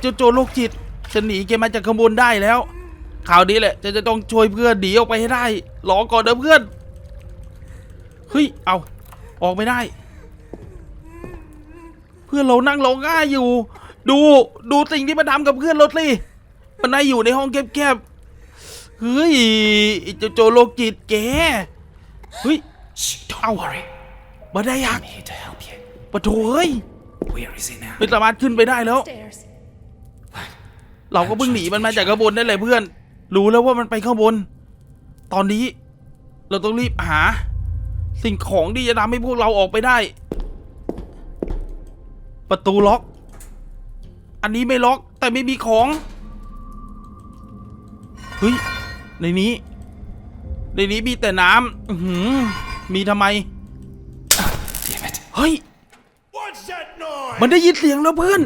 เจ้าโจรโรคจิตจะหนีแกมาจากขางบวนได้แล้วข่าวนี้แหละจะจะต้องช่วยเพื่อนหนีออกไปให้ได้รอก่อนนะเพื่อนเฮ้ยเอาออกไม่ได้ เพื่อนเรานั่งร้องไห้อยู่ ดูดูสิ่งที่มันทำกับเพื่อนเราสิมันได้อยู่ในห้องแคบๆเฮ้ยไอ้เจ้าโจรโรคจิตแกเฮ้ย Shh, don't Ow. worry. มาได้ยัก I'm here to help you. ปะโถเฮ้ย Where is he now? ไม่สามารถขึ้นไปได้แล้ว Stairs. เราก็เพิ่งหนีมันมาจากข้างบนนั่นแหละเพื่อน รู้แล้วว่ามันไปข้างบน ตอนนี้ เราต้องรีบหา สิ่งของที่จะทำให้พวกเราออกไปได้ ประตูล็อก อันนี้ไม่ล็อก แต่ไม่มีของ เฮ้ย ในนี้ ในนี้มีแต่น้ำอื้อหือมีทำไม Damn it. เฮ้ย What's that noise? มันได้ยินเสียงแล้วเพื่อน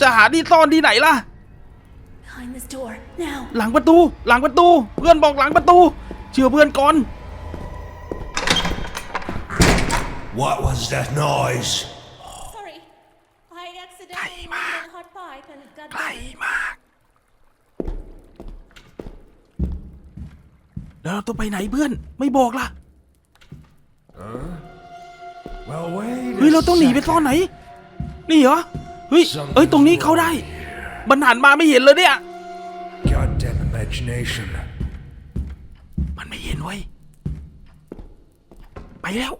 จะหาที่ซ่อนที่ไหนล่ะ Behind this door. Now. หลังประตู หลังประตู เพื่อนบอกหลังประตู เชื่อเพื่อนก่อน What was that noise? Sorry. I accidentally moved the hot pipe and it got ไกล burned. มาก แล้วเราต้องไปไหนเพื่อน ไม่บอกล่ะ Well, wait. เฮ้ย เราต้องหนีไปซ่อนไหน นี่เหรอ เฮ้ย เอ้ย ตรงนี้เข้าได้มันหันมาไม่เห็นเลยเนี่ย Goddamn imagination. มันไม่เห็นเว้ย ไปแล้ว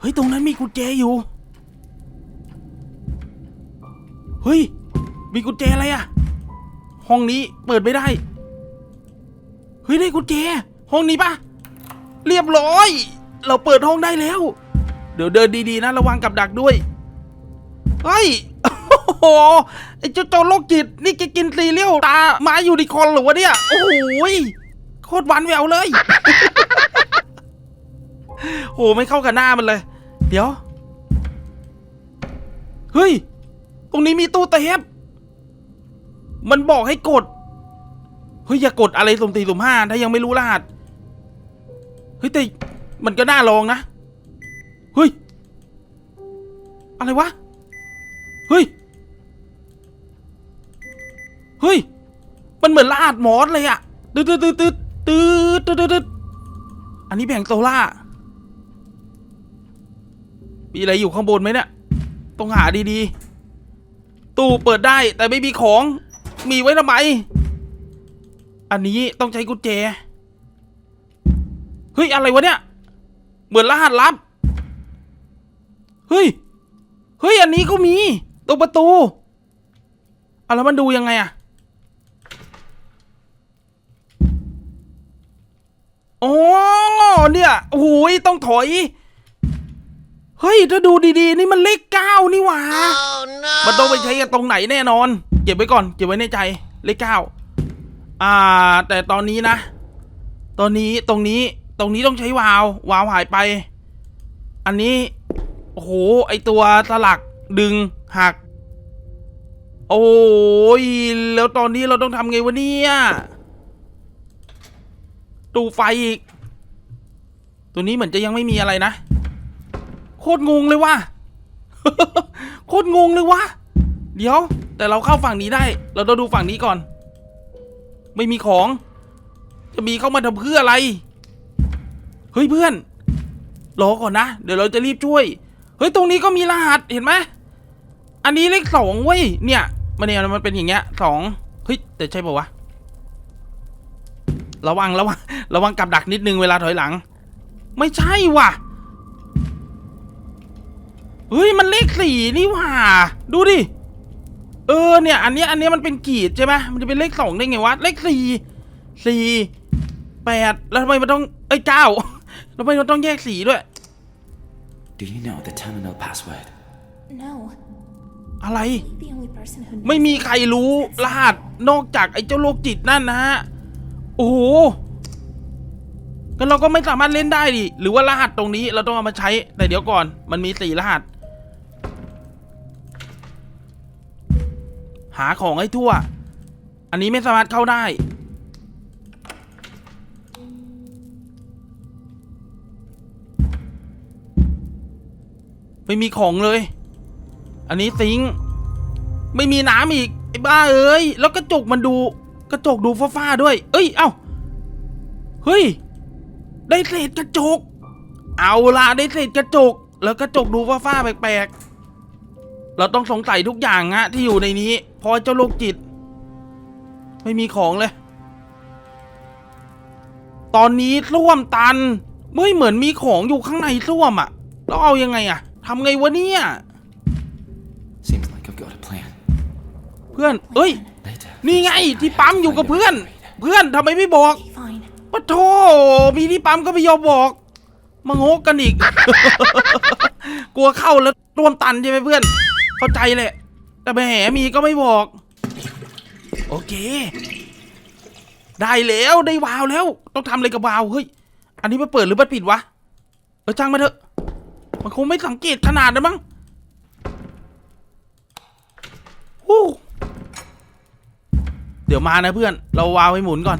เฮ้ย ตรงนั้นมีกุญแจอยู่ เฮ้ย มีกุญแจอะไรอะห้องนี้เปิดไม่ได้ เฮ้ย ได้กุญแจ ห้องนี้ปะเรียบร้อย เราเปิดห้องได้แล้ว เดี๋ยวเดินดีๆนะ ระวังกับดักด้วย เฮ้ย โอ้โห ไอ้เจ้าโจรโรคจิต นี่แกกินซีเรียลตาไม้ยูนิคอร์นเหรือวะเนี่ย โอ้โหยโคตรหวานแววเลยโหไม่เข้ากับหน้ามันเลย เดี๋ยว เฮ้ย ตรงนี้มีตู้เทปมันบอกให้กด เฮ้ย อย่ากดอะไรสุ่มสี่สุ่มห้าถ้ายังไม่รู้รหัส เฮ้ยแต่มันก็น่าลองนะ เฮ้ย อะไรวะ เฮ้ย เฮ้ย มันเหมือนลาดมอสเลยอะตืดตืดตืดตืดตืดตืดดอันนี้แบ่งโซล่า มีอะไรอยู่ข้างบนไหมเนี่ย ต้องหาดีๆ ตู้เปิดได้แต่ไม่มีของ มีไว้ทำไม อันนี้ต้องใช้กุญแจ เฮ้ย อะไรวะเนี่ย เหมือนรหัสลับ เฮ้ย เฮ้ย อันนี้ก็มี ตรงประตูอะแล้วมันดูยังไงอะโอ๋อเนี่ยโอ้โหยต้องถอย เฮ้ย ถ้าดูดีๆ นี่มันเลขเก้านี่หว่า มันต้องไปใช้กันตรงไหนแน่นอน เก็บไว้ก่อน เก็บไว้ในใจ เลขเก้าอ่า แต่ตอนนี้นะ ตอนนี้ตรงนี้ ตรงนี้ต้องใช้วาล์ววาล์วหายไป อันนี้ โอ้โห ไอตัวสลัก ดึงหัก โอ้ยแล้วตอนนี้เราต้องทำไงวะเนี่ยตูไฟอีก ตัวนี้เหมือนจะยังไม่มีอะไรนะ โคตรงงเลยว่ะโคตรงงเลยว่ะเดี๋ยว แต่เราเข้าฝั่งนี้ได้ เราต้องดูฝั่งนี้ก่อน ไม่มีของ จะมีเข้ามาทำเพื่ออะไร เฮ้ยเพื่อน รอก่อนนะ เดี๋ยวเราจะรีบช่วย เฮ้ย ตรงนี้ก็มีรหัส เห็นไหม อันนี้เลขสองเว้ย เนี่ยมันเนี่ยมันเป็นอย่างเงี้ยสองเฮ้ยแต่ใช่ป่าวะ ระวังระวังระวังกับดักนิดนึงเวลาถอยหลัง ไม่ใช่ว่ะ เฮ้ยมันเลขสี่นี่หว่าดูดิ เออเนี่ย อันเนี้ยอันเนี้ยมันเป็นขีดใช่ไหมมันจะเป็นเลขสองได้ไงวะ เลขสี่สี่แปดแล้วทำไมมันต้องเอ้ยเก้าแล้วทำไมมันต้องแยกสีด้วย Do you know the terminal password? No. อะไร ไม่มีใครรู้รหัสนอกจากไอ้เจ้าโรคจิตนั่นนะฮะ โอ้โหงั้นเราก็ไม่สามารถเล่นได้ดิ หรือว่ารหัสตรงนี้เราต้องเอามาใช้ แต่เดี๋ยวก่อน มันมีสี่รหัส หาของให้ทั่ว อันนี้ไม่สามารถเข้าได้ ไม่มีของเลย อันนี้ซิงค์ไม่มีน้ำอีกไอ้บ้าเอ้ย แล้วกระจกมันดู กระจกดูฟ้าๆด้วย เอ้ย เอ้า เฮ้ย ได้เศษกระจก เอาละได้เศษกระจก แล้วกระจกดูฟ้าๆแปลกๆ เราต้องสงสัยทุกอย่างฮะที่อยู่ในนี้พราะเจ้าโรคจิต ไม่มีของเลย ตอนนี้ส้วมตัน เมื่อเหมือนมีของอยู่ข้างในส้วมอะแล้วเอายังไงอะทำไงวะเนี่ย เพื่อน เอ้ย Later. นี่ไงที่ปั๊มอยู่กับเพื่อน เพื่อนทำไมไม่บอก Fine. ปะโทมีที่ปั๊มก็ไม่ยอมบอกมาโงกกันอีก กลัวเข้าแล้วร่วมตันใช่ไหมเพื่อน เข้าใจแหละ แต่แหมมีก็ไม่บอก โอเค ได้แล้วได้วาล์วแล้ว ต้องทำอะไรกับวาล์วเฮ้ย อันนี้มันเปิดหรือมันปิดวะ เออช่างมาเถอะ มันคงไม่สังเกตขนาดนั้นมั้งฮู้เดี๋ยวมานะเพื่อน เราวาล์วให้หมุนก่อน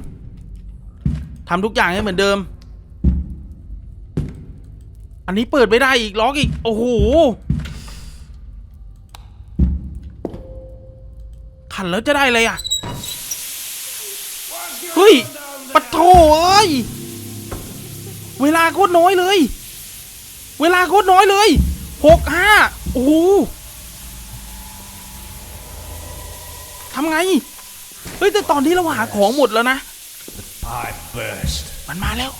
ทำทุกอย่างให้เหมือนเดิม อันนี้เปิดไม่ได้อีกล็อกอีก โอ้โห ขันแล้วจะได้อะไรอะ เฮ้ยปะโถเอ้ย เวลาโคตรน้อยเลย เวลาโคตรน้อยเลยหกห้าโอ้โหทำไง ฮ้ยแต่ตอนนี้เราหาของหมดแล้วนะ Pipe burst. มันมาแล้ว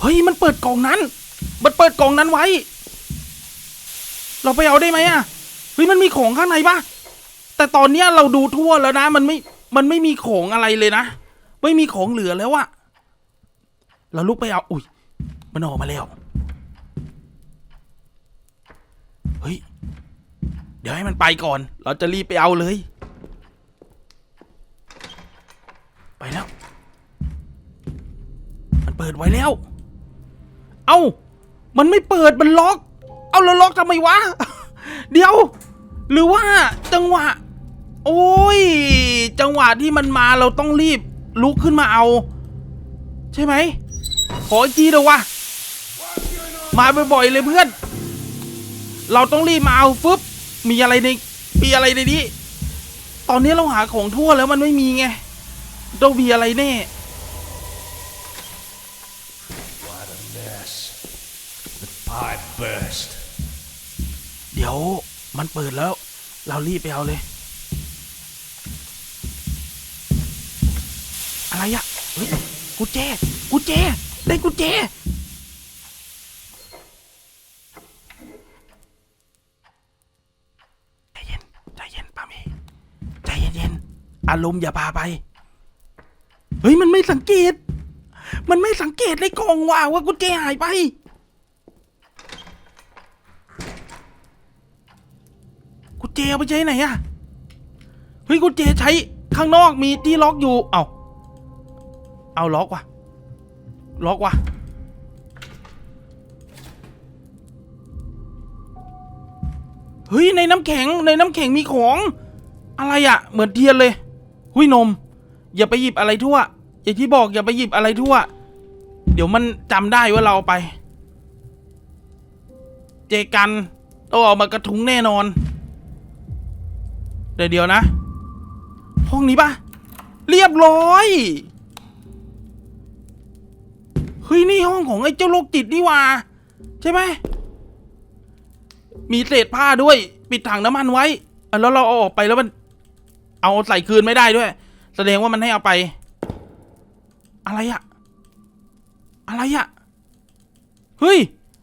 เฮ้ยมันเปิดกล่องนั้น มันเปิดกล่องนั้นไว้ เราไปเอาได้ไหมอะ เฮ้ยมันมีของข้างในปะแต่ตอนเนี้ยเราดูทั่วแล้วนะ มันไม่ มันไม่มีของอะไรเลยนะ ไม่มีของเหลือแล้วอะเราลุกไปเอา อุ้ย มันออกมาแล้ว เฮ้ย เดี๋ยวให้มันไปก่อน เราจะรีบไปเอาเลย ไปแล้ว มันเปิดไว้แล้ว เอ้า มันไม่เปิด มันล็อก เอาแล้วล็อกทำไมวะ เดี๋ยว หรือว่าจังหวะ โอ้ย จังหวะที่มันมาเราต้องรีบลุกขึ้นมาเอา ใช่ไหม ขออีกทีเดี๋ยววะ มาบ่อยๆเลยเพื่อน เราต้องรีบมาเอาฟึบ มีอะไรในมีอะไรในนี้ ตอนนี้เราหาของทั่วแล้วมันไม่มีไงต้องมีอะไรแน่ What a mess. The pipe burst. เดี๋ยวมันเปิดแล้ว เรารีบไปเอาเลย อะไรอะเฮ้ยกุญแจกุญแจได้กุญแจใจเย็นใจเย็นปาเมใจเย็นๆ อารมณ์อย่าพาไป เฮ้ย มันไม่สังเกต มันไม่สังเกตในกล่องว่าว่ากุญแจหายไป กุญแจเอาไปใช้ไหนอะเฮ้ย กุญแจใช้ข้างนอกมีที่ล็อกอยู่ เอาเอาล็อกว่ะ ล็อกว่ะเฮ้ยในน้ำแข็งในน้ำแข็งมีของ อะไรอะเหมือนเทียนเลย หุยนม อย่าไปหยิบอะไรทั่ว อย่างที่บอกอย่าไปหยิบอะไรทั่ว เดี๋ยวมันจำได้ว่าเราเอาไป เจกันต้องเอามากระทุ้งแน่นอน เดี๋ยวเดี๋ยวนะ ห้องนี้ปะเรียบร้อยเฮ้ยนี่ห้องของไอ้เจ้าโรคจิตนี่ว่า ใช่ไหมมีเศษผ้าด้วย ปิดถังน้ำมันไว้แล้วเราเอาออกไปแล้วมัน เอาใส่คืนไม่ได้ด้วย แสดงว่ามันให้เอาไป อะไรอะอะไรอะเฮ้ย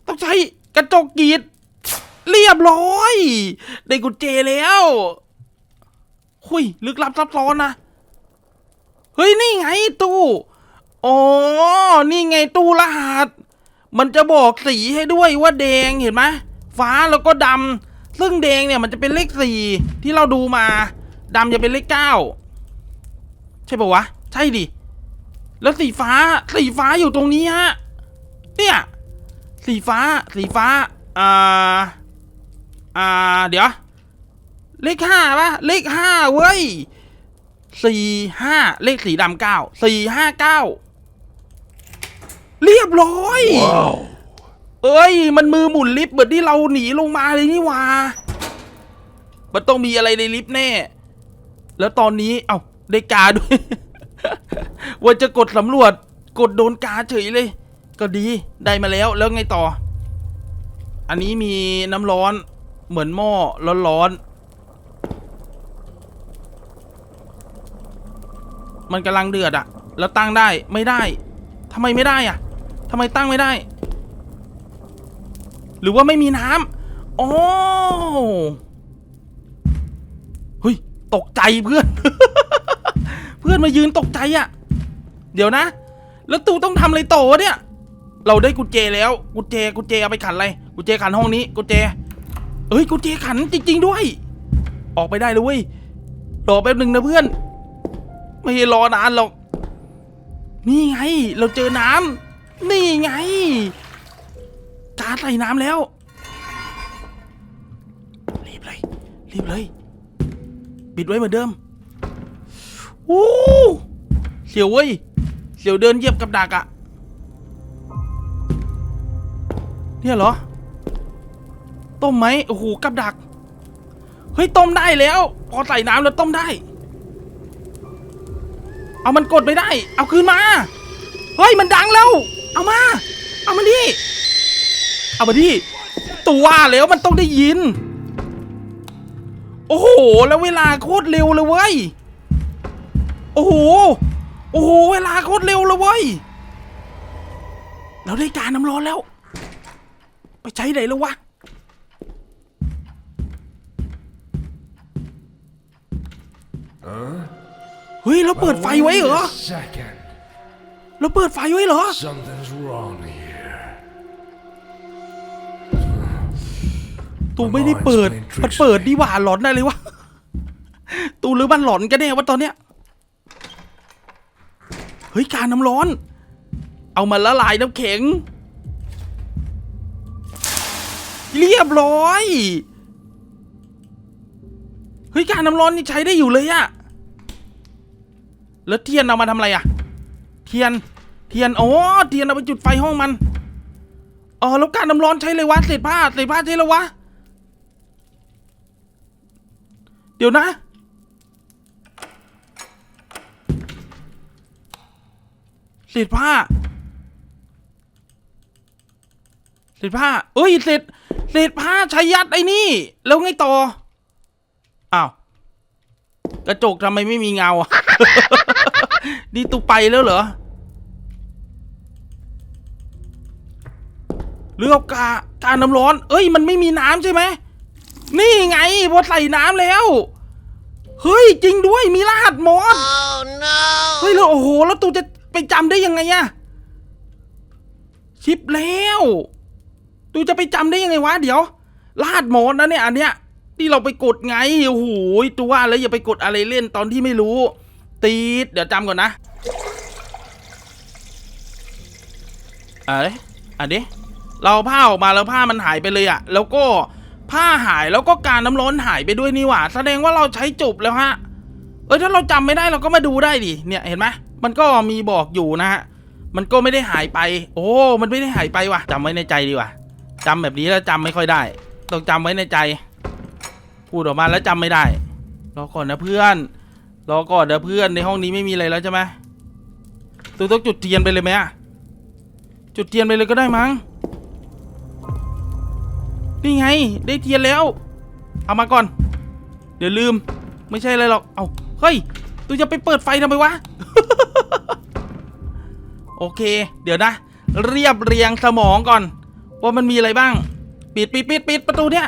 ต้องใช้กระจกกรีด เรียบร้อย ได้กุญแจแล้วหุยลึกลับซับซ้อนนะ เฮ้ย นี่ไงตู้อ๋อนี่ไงตู้รหัส มันจะบอกสีให้ด้วยว่าแดงเห็นไหมฟ้าแล้วก็ดำซึ่งแดงเนี่ยมันจะเป็นเลขสี่ที่เราดูมา ดำจะเป็นเลขเก้าใช่ปะวะ ใช่ดิ แล้วสีฟ้า สีฟ้าอยู่ตรงนี้ฮะ เนี่ย สีฟ้า สีฟ้า อ่า อ่า เดี๋ยว เลขห้าปะเลขห้าเว้ยสี่ห้าเลขสีดำเก้า สี่ห้าเก้า เรียบร้อย Whoa. เอ้ย มันมือหมุนลิฟต์เหมือนที่เราหนีลงมาเลยนี่หว่า มันต้องมีอะไรในลิฟต์แน่ แล้วตอนนี้ เอ้าได้กาด้วย ว่าจะกดสำรวจ กดโดนกาเฉยเลย ก็ดีได้มาแล้วแล้วไงต่อ อันนี้มีน้ำร้อนเหมือนหม้อร้อนๆมันกำลังเดือดอะแล้วตั้งได้ไม่ได้ทำไมไม่ได้อะทำไมตั้งไม่ได้ หรือว่าไม่มีน้ำอ๋อเฮ้ย ตกใจเพื่อน เพื่อนมายืนตกใจอะเดี๋ยวนะ แล้วตูต้องทำอะไรต่อวะเนี่ย เราได้กุญแจแล้ว กุญแจ กุญแจเอาไปขันอะไร กุญแจขันห้องนี้ กุญแจ เอ้ย กุญแจขันจริง ๆ ด้วย ออกไปได้เลยเว้ย รอแป๊บหนึ่งนะเพื่อน ไม่รอนานหรอก นี่ไง เราเจอน้ำ นี่ไงจารใส่น้ำแล้ว รีบเลย รีบเลย ปิดไว้เหมือนเดิมโอ้เสียวเว้ย เสียวเดินเหยียบกับดักอะเนี่ยเหรอ ต้มไหมโอ้โหกับดัก เฮ้ยต้มได้แล้ว พอใส่น้ำแล้วต้มได้ เอามันกดไม่ได้ เอาคืนมา เฮ้ยมันดังแล้ว เอามา เอามาดิ เอามาดิตัวว่าแล้วมันต้องได้ยิน โอ้โห แล้วเวลาโคตรเร็วเลยเว้ย โอ้โห โอ้โห เวลาโคตรเร็วเลยเว้ย เราได้การน้ำร้อนแล้ว ไปใช้ไหนแล้ววะ เฮ้ย เราเปิดไฟไว้เหรอ เราเปิดไฟไว้เหรอ Something's wrong here. ตูไม่ได้เปิด มันเปิดดีหว่าหลอนอะไรวะ ตูหรือมันหลอนกันแน่วะตอนเนี้ย เฮ้ยการน้ำร้อน เอามาละลายน้ำแข็ง เรียบร้อย เฮ้ยการน้ำร้อนนี่ใช้ได้อยู่เลยอะแล้วเทียนเอามาทำอะไรอะเทียน เทียน อ๋อ เทียนเอาไปจุดไฟห้องมันเออแล้วการน้ำร้อนใช้เลยวะเศษผ้าเศษผ้าใช้แล้ววะ เดี๋ยวนะ เศษผ้า เศษผ้า เอ้ย เศษ เศษผ้าช้ยัดไอ้นี่ แล้วไงต่อ อ้าว กระจกทำไมไม่มีเงาอะนี่ตูไปแล้วเหรอเลือกกาการน้ำร้อน เอ้ย มันไม่มีน้ำใช่ไหม นี่ไงพอใส่น้ำแล้ว เฮ้ยจริงด้วยมีรหัสมอส Oh no! เฮ้ยแล้วโอ้โหแล้วตูจะไปจำได้ยังไงอะชิปแล้วตูจะไปจำได้ยังไงวะเดี๋ยวรหัสมอสนะเนี่ยอันเนี้ยที่เราไปกดไงโอ้โหตัวว่าแล้วอย่าไปกดอะไรเล่นตอนที่ไม่รู้ ตีดเดี๋ยวจำก่อนนะอะไรอันนี้เราเอาผ้าออกมาแล้วผ้ามันหายไปเลยอะแล้วก็ ผ้าหายแล้วก็การน้ำร้อนหายไปด้วยนี่หว่า แสดงว่าเราใช้จบแล้วฮะ เออถ้าเราจำไม่ได้เราก็มาดูได้ดิ เนี่ยเห็นไหมมันก็มีบอกอยู่นะฮะ มันก็ไม่ได้หายไป โอ้ มันไม่ได้หายไปว่ะจำไว้ในใจดีกว่าจำแบบนี้แล้วจำไม่ค่อยได้ ต้องจำไว้ในใจ พูดออกมาแล้วจำไม่ได้ รอก่อนนะเพื่อน รอก่อนนะเพื่อน ในห้องนี้ไม่มีอะไรแล้วใช่ไหมตัวต้องจุดเทียนไปเลยไหมอะจุดเทียนไปเลยก็ได้มั้ง นี่ไง ได้เทียนแล้ว เอามาก่อน เดี๋ยวลืม ไม่ใช่อะไรหรอก เอาเฮ้ย ตูจะไปเปิดไฟทำไมวะ โอเค เดี๋ยวนะ เรียบเรียงสมองก่อน ว่ามันมีอะไรบ้าง ปิดปิดปิดปิดประตูเนี่ย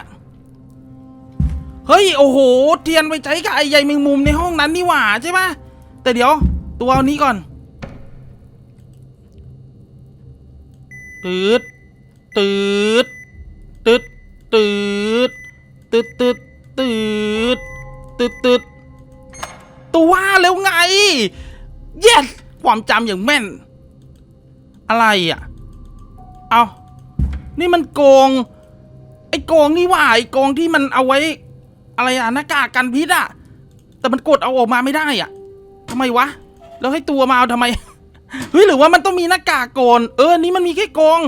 เฮ้ย โอ้โห เทียนไปใช้กับไอ้ใยแมงมุมในห้องนั้นนี่หว่าใช่ปะแต่เดี๋ยว ตัวเอานี้ก่อนตืดตืดตืด ตืดตืดตืดตืดตืดตืดตัวว่าแล้วไง yes ความจำอย่างแม่น อะไรอะ เอานี่มันโกง ไอ้โกงนี่ว่าไอ้โกงที่มันเอาไว้ อะไรอะหน้ากากกันพิษอะ แต่มันกดเอาออกมาไม่ได้อะทำไมวะ แล้วให้ตัวมาเอาทำไม เฮ้ยหรือว่ามันต้องมีหน้ากากโกน เออ นี่มันมีแค่โกง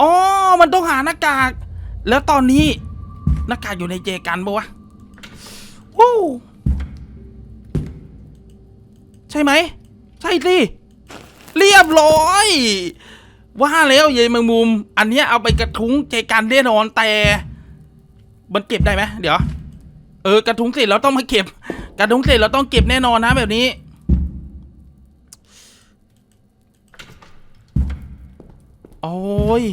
อ๋อ มันต้องหาหน้ากาก แล้วตอนนี้หน้ากากอยู่ในเจกันปะวะวู้ใช่ไหม ใช่สิ เรียบร้อย ว่าแล้วเยายแมงมุม อันนี้เอาไปกระทุ้งเจกันแน่นอนแต่ มันเก็บได้ไหมเดี๋ยว เออกระทุ้งเสร็จเราต้องมาเก็บ กระทุ้งเสร็จเราต้องเก็บแน่นอนนะแบบนี้โอ้ย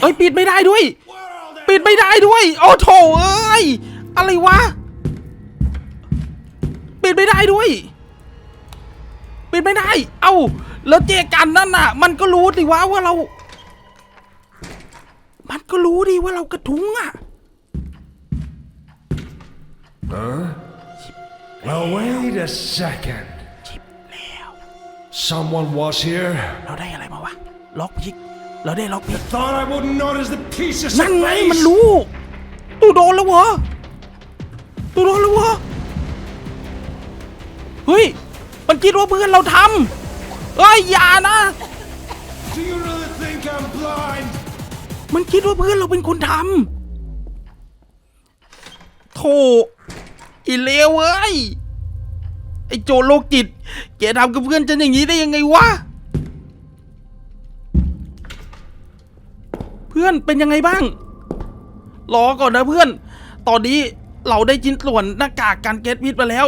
เอ้ยปิดไม่ได้ด้วย ปิดไม่ได้ด้วย โอ้โถเอ้ย อะไรวะ ปิดไม่ได้ด้วย ปิดไม่ได้ เอ้า แล้วเจกันนั่นน่ะ มันก็รู้ดิว่าว่าเรา มันก็รู้ดิว่าเรากระทุ้งอะ Well, wait a second. ชิบแล้ว Someone was here. เราได้อะไรมาวะ ล็อกพิก เราได้ล็อกพิก Thought I wouldn't notice the pieces นั่น of ไง lace. มันรู้ ตูโดนแล้วเหรอ ตูโดนแล้วเหรอ เฮ้ย มันคิดว่าเพื่อนเราทำเอ้ยอย่านะ Do you really think I'm blind? มันคิดว่าเพื่อนเราเป็นคนทำโธ่อีเลวเอ้ย ไอ้โจรโลกจิต แกทำกับเพื่อนฉันอย่างนี้ได้ยังไงวะ พื่อนเป็นยังไงบ้าง รอก่อนนะเพื่อน ตอนนี้เราได้ชิ้นส่วนหน้ากากกันแก๊สพิษมาแล้ว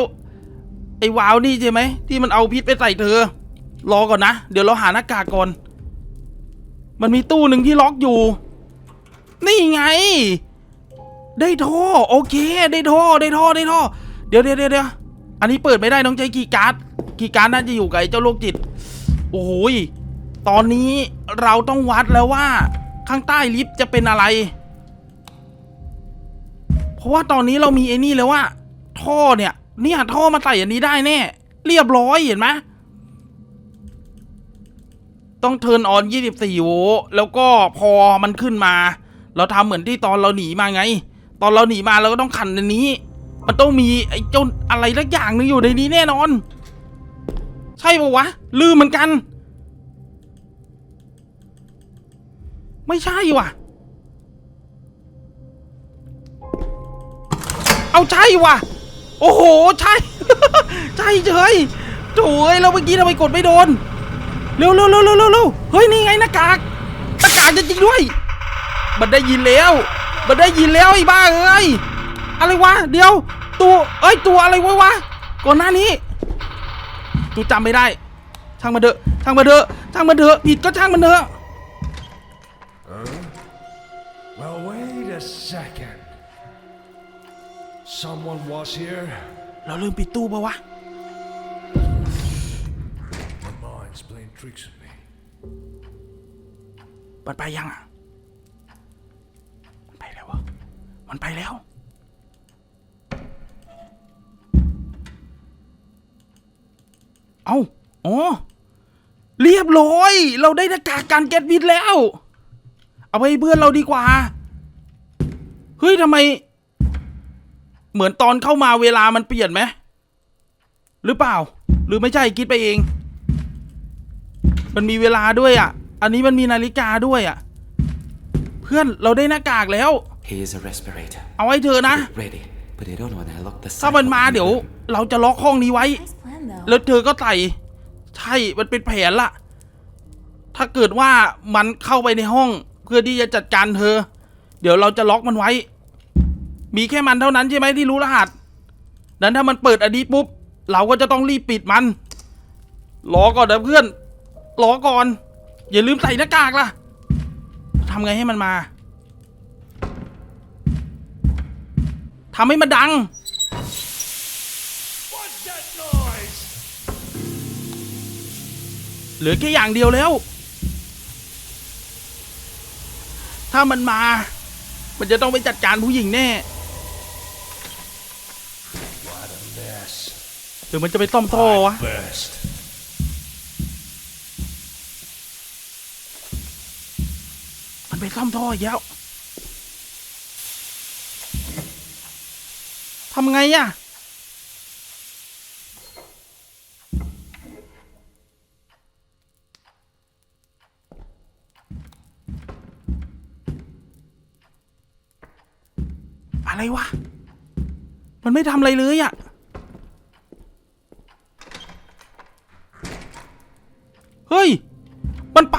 ไอ้วาวนี่ใช่ไหม ที่มันเอาพิษไปใส่เธอ รอก่อนนะ เดี๋ยวเราหาหน้ากากก่อน มันมีตู้หนึ่งที่ล็อกอยู่ นี่ไง ได้ท่อโอเค ได้ท่อได้ท่อได้ท่อ เดี๋ยวเดี๋ยวเดี๋ยวเดี๋ยวอันนี้เปิดไม่ได้ต้องใช้คีการ์ดคีการ์ดน่าจะอยู่กับเจ้าโรคจิต โอ้โหยตอนนี้เราต้องวัดแล้วว่า ข้างใต้ลิฟต์จะเป็นอะไร เพราะว่าตอนนี้เรามีไอ้นี่แล้วว่าท่อเนี่ย เนี่ยท่อมาใส่อันนี้ได้แน่ เรียบร้อยเห็นไหมต้องเทิร์นออน 24 โวลต์แล้วก็พอมันขึ้นมา เราทำเหมือนที่ตอนเราหนีมาไง ตอนเราหนีมาเราก็ต้องขันในนี้ มันต้องมีไอ้เจ้าอะไรสักอย่างนึงอยู่ในนี้แน่นอน ใช่ปะวะ ลืมเหมือนกัน ไม่ใช่ว่ะ เอาใช่ว่ะ โอ้โห ใช่ ใช่เฉยโถ่เอ้ยเราเมื่อกี้ทำไมกดไม่โดน เร็วเร็วเร็วเร็วเร็วเฮ้ย นี่ไงหน้ากาก หน้ากากจริงด้วย มันได้ยินแล้ว มันได้ยินแล้วไอ้บ้าเอ้ย อะไรวะ เดี๋ยว ตัว เอ้ย ตัวอะไรวะวะ ก่อนหน้านี้ตูจำไม่ได้ ช่างมันเถอะ ช่างมันเถอะ ช่างมันเถอะ ผิดก็ช่างมันเถอะ a second. Someone was here. เราลืมปิดตู้ปะวะ My mind's playing tricks on me. มันไปยังอะ มันไปแล้ววะ มันไปแล้ว เอาอ๋อ เรียบร้อย เราได้หน้ากากกันแก๊สพิษแล้ว เอาไปให้เพื่อนเราดีกว่า เฮ้ยทำไม เหมือนตอนเข้ามาเวลามันเปลี่ยนไหมหรือเปล่า หรือไม่ใช่คิดไปเอง มันมีเวลาด้วยอะ อันนี้มันมีนาฬิกาด้วยอะ เพื่อนเราได้หน้ากากแล้ว Here's a respirator. เอาไว้เธอะนะ Ready. But I don't want to lock the ถ้ามันมา sidewalk เดี๋ยว room. เราจะล็อกห้องนี้ไว้ Nice plan, though. แล้วเธอก็ใส่ใช่ มันเป็นแผนละ ถ้าเกิดว่ามันเข้าไปในห้อง เพื่อที่จะจัดการเธอเดี๋ยวเราจะล็อกมันไว้ มีแค่มันเท่านั้นใช่ไหมที่รู้รหัส นั้นถ้ามันเปิดอันนี้ปุ๊บ เราก็จะต้องรีบปิดมัน รอก่อนนะเพื่อน รอก่อน อย่าลืมใส่หน้ากากล่ะทำไงให้มันมาทำให้มันดัง เหลือแค่อย่างเดียวแล้ว ถ้ามันมา มันจะต้องไปจัดการผู้หญิงแน่หรือมันจะไปซ่อมท่อวะมันไปซ่อมท่ออีกแล้วทำไงอะ วะ มันไม่ทำอะไรเลยอะเฮ้ย มันไป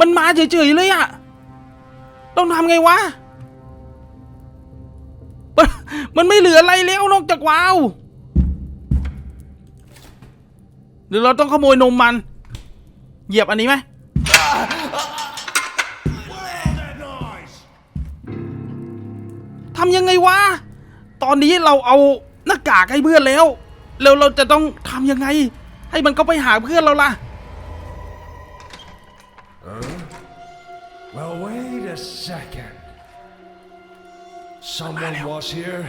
มันมาเฉยๆเลยอะต้องทำไงวะมันมันไม่เหลืออะไรแล้วนอกจากว้าวหรือเราต้องขโมยนมมัน เหยียบอันนี้ไหม ทำยังไงวะ ตอนนี้เราเอาหน้ากากให้เพื่อนแล้ว แล้วเราจะต้องทำยังไง ให้มันก็ไปหาเพื่อนเราล่ะ Well, wait a second. Someone was here.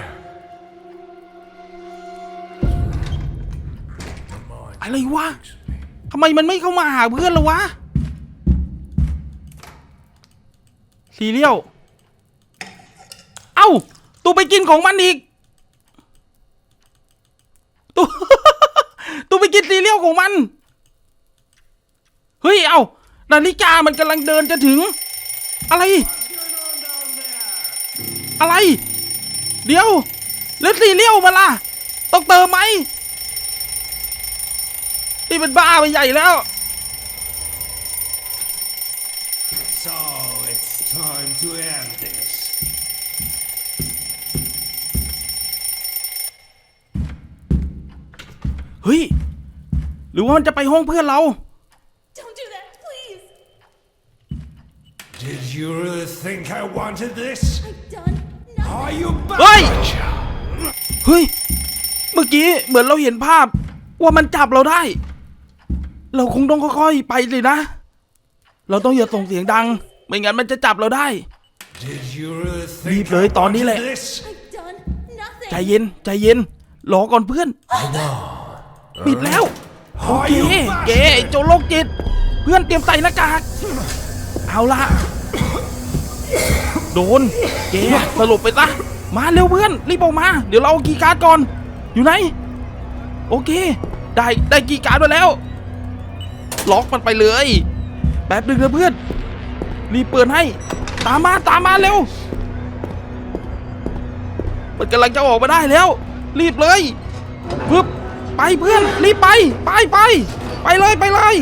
My mind อะไรวะ speaks of me. ทำไมมันไม่เข้ามาหาเพื่อนเราวะซีเรียลเอ้าตูไปกินของมันอีกตูตูไปกินซีเรียลของมัน เฮ้ย เอ้านาฬิกามันกำลังเดินจะถึง อะไร อะไร เดี๋ยว แล้วซีเรียลมาล่ะ ต้องเติมไหมนี่เป็นบ้าไปใหญ่แล้ว So it's time to end this. เฮ้ย หรือว่ามันจะไปห้องเพื่อนเรา Don't do that, please. Did you really think I wanted this? I've done nothing. Are you back? Hey! เฮ้ย เมื่อกี้เหมือนเราเห็นภาพ ว่ามันจับเราได้ เราคงต้องค่อยๆไปเลยนะ เราต้องอย่าส่งเสียงดัง ไม่งั้นมันจะจับเราได้ Did you really think รีบเลย I ตอนนี้แห wanted ละ this? I've done nothing. ใจเย็น ใจเย็น รอก่อนเพื่อน ปิดแล้ว โอ Are เค you เกไอ้โจโรคจิต เพื่อนเตรียมใส่หน้ากากเอาละโดนเกสรุปไปซะมาเร็วเพื่อนรีบออกมา เดี๋ยวเราเอากีย์การ์ดก่อน อยู่ไหน โอเค ได้ได้กีย์การ์ดมาแล้ว ล็อกมันไปเลยแป๊บหนึงนะเพื่อน รีบเปิดให้ ตามมาตามมาเร็วมันกำลังจะออกมาได้แล้ว รีบเลยปึ๊บ ไปเพื่อนรีบไปไปไปไปเลยไปเลย